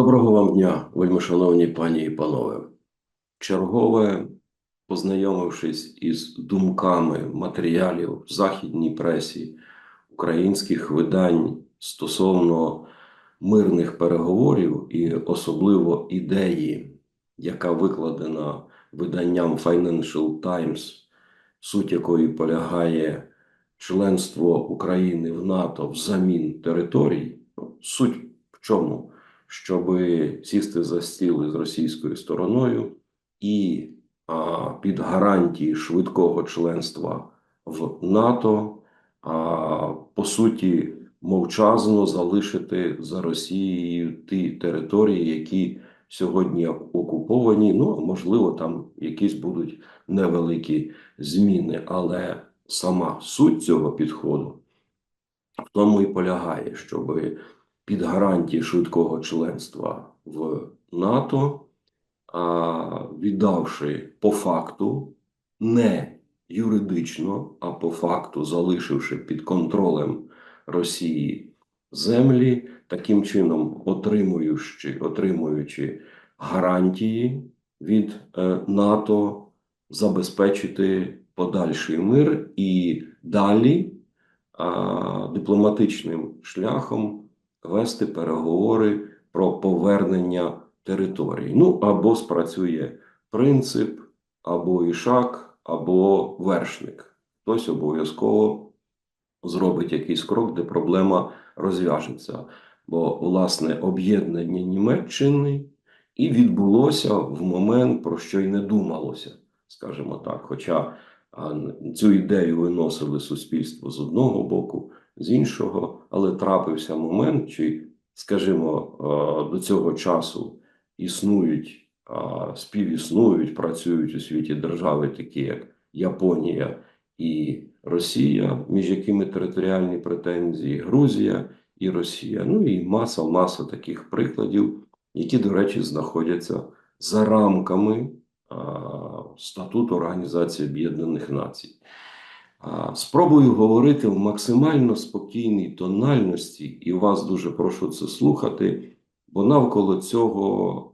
Доброго вам дня, вельмишановні пані і панове. Чергове, познайомившись із думками матеріалів в західній пресі українських видань стосовно мирних переговорів і особливо ідеї, яка викладена виданням Financial Times, суть якої полягає членство України в НАТО взамін територій. Суть в чому? Щоб сісти за стіл із російською стороною і а, під гарантії швидкого членства в НАТО, а, по суті, мовчазно залишити за Росією ті території, які сьогодні окуповані. Ну, можливо, там якісь будуть невеликі зміни, але сама суть цього підходу в тому і полягає, щоби під гарантії швидкого членства в НАТО, віддавши по факту не юридично, а по факту залишивши під контролем Росії землі, таким чином отримуючи, отримуючи гарантії від е, НАТО, забезпечити подальший мир і далі а, дипломатичним шляхом вести переговори про повернення території. Ну або спрацює принцип, або ішак, або вершник. Хтось обов'язково зробить якийсь крок, де проблема розв'яжеться. Бо, власне, об'єднання Німеччини і відбулося в момент, про що й не думалося, скажімо так. Хоча цю ідею виносили суспільство з одного боку, з іншого, але трапився момент, чи, скажімо, до цього часу існують, співіснують, працюють у світі держави, такі як Японія і Росія, між якими територіальні претензії, Грузія і Росія. Ну і маса маса таких прикладів, які, до речі, знаходяться за рамками статуту Організації Об'єднаних Націй. Спробую говорити в максимально спокійній тональності, і вас дуже прошу це слухати, бо навколо цього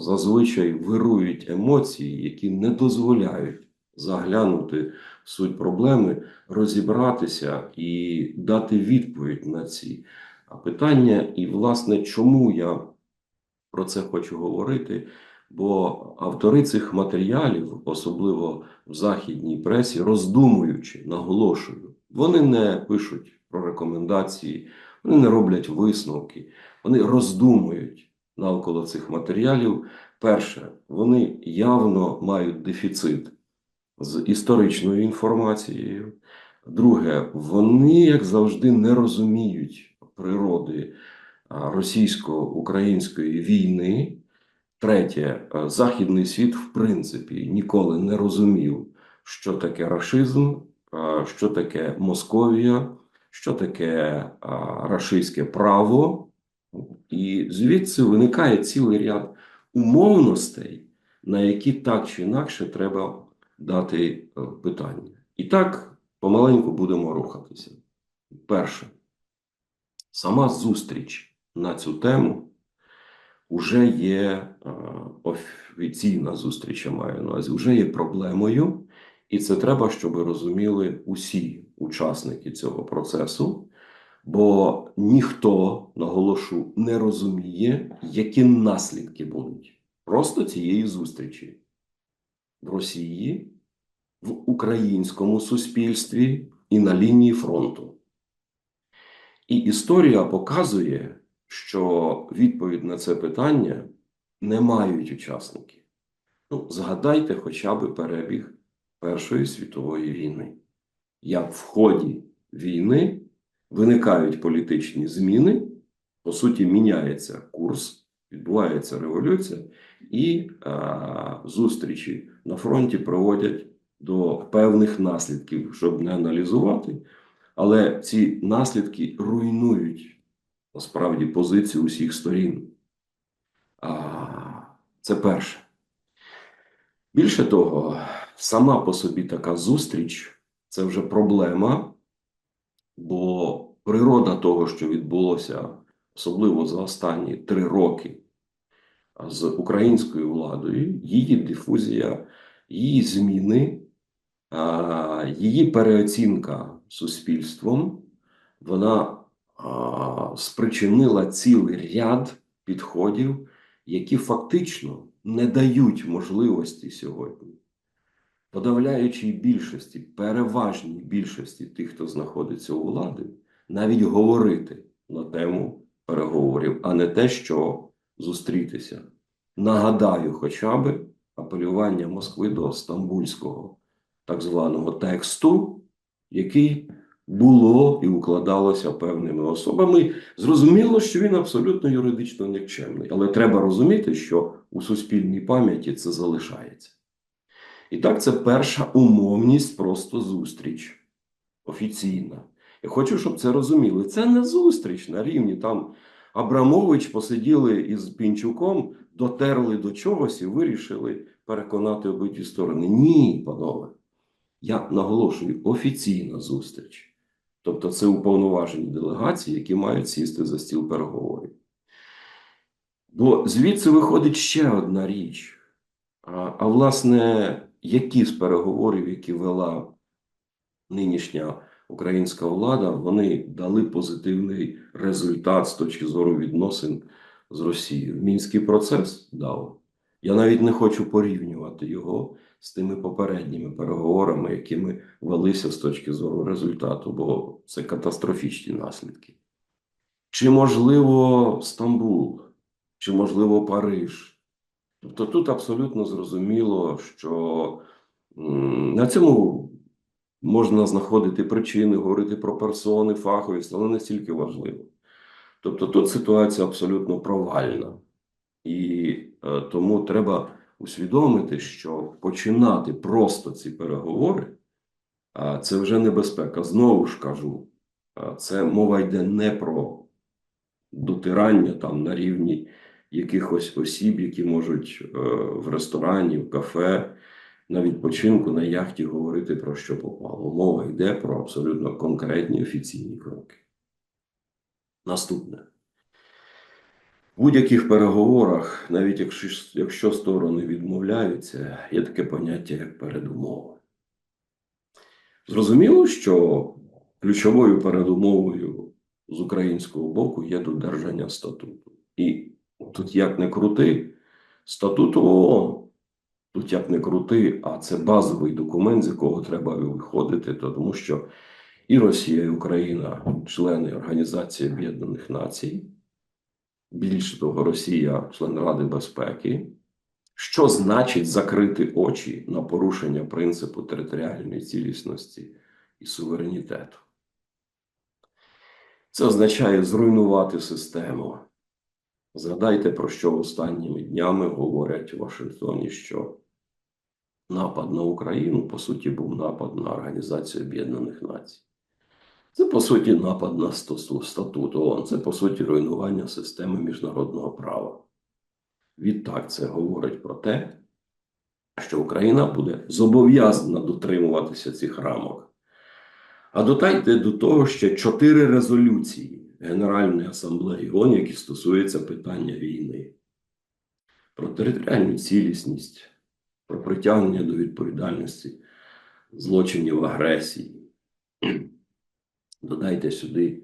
зазвичай вирують емоції, які не дозволяють заглянути в суть проблеми, розібратися і дати відповідь на ці питання. І, власне, чому я про це хочу говорити? Бо автори цих матеріалів, особливо в західній пресі, роздумуючи, наголошую, вони не пишуть про рекомендації, вони не роблять висновки, вони роздумують навколо цих матеріалів. Перше, вони явно мають дефіцит з історичною інформацією. Друге, вони, як завжди, не розуміють природи російсько-української війни. Третє, е, західний світ, в принципі, ніколи не розумів, що таке рашизм, е, що таке Московія, що таке е, рашистське право, і звідси виникає цілий ряд умовностей, на які так чи інакше треба дати питання. І так помаленьку будемо рухатися. Перше, сама зустріч на цю тему вже є е, офіційна зустріч, я маю на увазі, вже є проблемою, і це треба, щоб розуміли усі учасники цього процесу, бо ніхто, наголошу, не розуміє, які наслідки будуть просто цієї зустрічі в Росії, в українському суспільстві і на лінії фронту. І історія показує що відповідь на це питання не мають учасники. Ну, згадайте хоча б перебіг Першої світової війни. Як в ході війни виникають політичні зміни, по суті, міняється курс, відбувається революція, і а, зустрічі на фронті проводять до певних наслідків, щоб не аналізувати. Але ці наслідки руйнують насправді позицію усіх сторін. Це перше. Більше того, сама по собі така зустріч це вже проблема, бо природа того, що відбулося, особливо за останні три роки з українською владою, її дифузія, її зміни, її переоцінка суспільством, вона спричинила цілий ряд підходів, які фактично не дають можливості сьогодні подавляючій більшості, переважній більшості тих, хто знаходиться у влади, навіть говорити на тему переговорів, а не те, що зустрітися. Нагадаю, хоча б апелювання Москви до стамбульського так званого тексту, який було і укладалося певними особами. Зрозуміло, що він абсолютно юридично нікчемний, але треба розуміти, що у суспільній пам'яті це залишається. І так, це перша умовність, просто зустріч офіційна. Я хочу, щоб це розуміли. Це не зустріч на рівні там Абрамович посиділи із Пінчуком, дотерли до чогось і вирішили переконати обидві сторони. Ні, панове. Я наголошую офіційна зустріч. Тобто це уповноважені делегації, які мають сісти за стіл переговорів. Бо звідси виходить ще одна річ. А, а власне, які з переговорів, які вела нинішня українська влада, вони дали позитивний результат з точки зору відносин з Росією. Мінський процес дав. Я навіть не хочу порівнювати його з тими попередніми переговорами, якими велися з точки зору результату, бо це катастрофічні наслідки. Чи можливо Стамбул, чи можливо Париж? Тобто тут абсолютно зрозуміло, що на цьому можна знаходити причини, говорити про персони, фаховість, але не стільки важливо. Тобто тут ситуація абсолютно провальна. І е, тому треба усвідомити, що починати просто ці переговори, це вже небезпека. Знову ж кажу, це мова йде не про дотирання там на рівні якихось осіб, які можуть е, в ресторані, в кафе, на відпочинку, на яхті говорити про що попало. Мова йде про абсолютно конкретні офіційні кроки. Наступне. Будь-яких переговорах, навіть якщо, якщо сторони відмовляються, є таке поняття як передумова. Зрозуміло, що ключовою передумовою з українського боку є додержання статуту. І тут як не крути, статут ООН, тут як не крути, а це базовий документ, з якого треба виходити, тому що і Росія, і Україна члени Організації Об'єднаних Націй. Більше того, Росія член Ради безпеки, що значить закрити очі на порушення принципу територіальної цілісності і суверенітету. Це означає зруйнувати систему. Згадайте, про що останніми днями говорять у Вашингтоні, що напад на Україну, по суті, був напад на Організацію Об'єднаних Націй. Це, по суті, напад на статут ООН, це, по суті, руйнування системи міжнародного права. Відтак, це говорить про те, що Україна буде зобов'язана дотримуватися цих рамок. А додайте до того ще чотири резолюції Генеральної асамблеї ООН, які стосуються питання війни, про територіальну цілісність, про притягнення до відповідальності злочинів агресії. Додайте сюди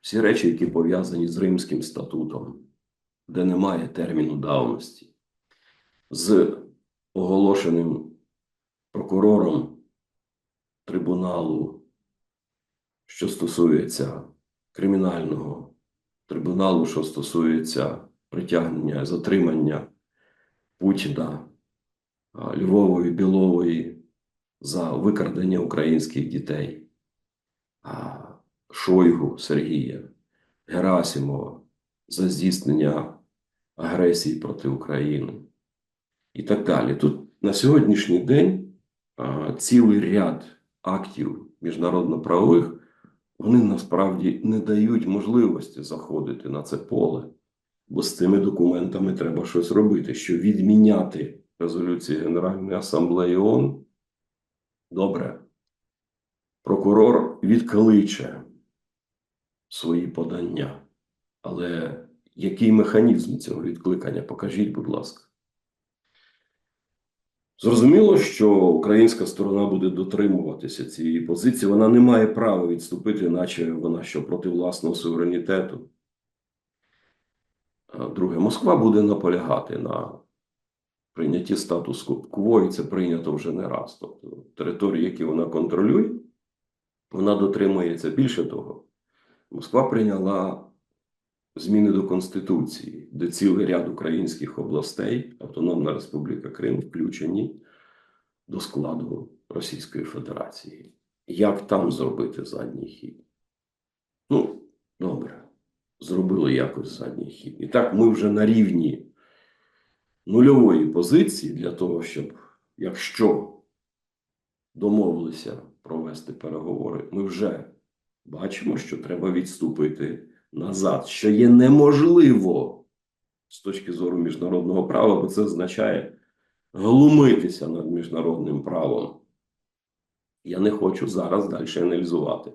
всі речі, які пов'язані з Римським статутом, де немає терміну давності, з оголошеним прокурором трибуналу, що стосується кримінального трибуналу, що стосується притягнення, затримання Путіна, Львової, Білової за викрадення українських дітей. Шойгу Сергія, Герасимова за здійснення агресії проти України і так далі. Тут на сьогоднішній день а, цілий ряд актів міжнародно-правових вони насправді не дають можливості заходити на це поле, бо з цими документами треба щось робити, що відміняти резолюції Генеральної асамблеї ООН. Добре. Прокурор відкличе свої подання. Але Який механізм цього відкликання? Покажіть, будь ласка. Зрозуміло, що українська сторона буде дотримуватися цієї позиції. Вона не має права відступити, наче вона що проти власного суверенітету. Друге, Москва буде наполягати на прийнятті статусу кво, і це прийнято вже не раз. Тобто території, які вона контролює, вона дотримується. Більше того, Москва прийняла зміни до Конституції, де цілий ряд українських областей, Автономна Республіка Крим, включені до складу Російської Федерації. Як там зробити задній хід? Ну, добре, зробили якось задній хід. І так ми вже на рівні нульової позиції для того, щоб, якщо домовилися провести переговори, ми вже бачимо, що треба відступити назад, що є неможливо з точки зору міжнародного права, бо це означає глумитися над міжнародним правом. Я не хочу зараз далі аналізувати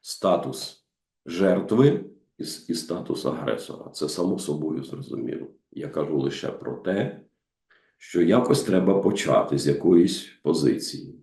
статус жертви і, і статус агресора. Це само собою зрозуміло. Я кажу лише про те, що якось треба почати з якоїсь позиції.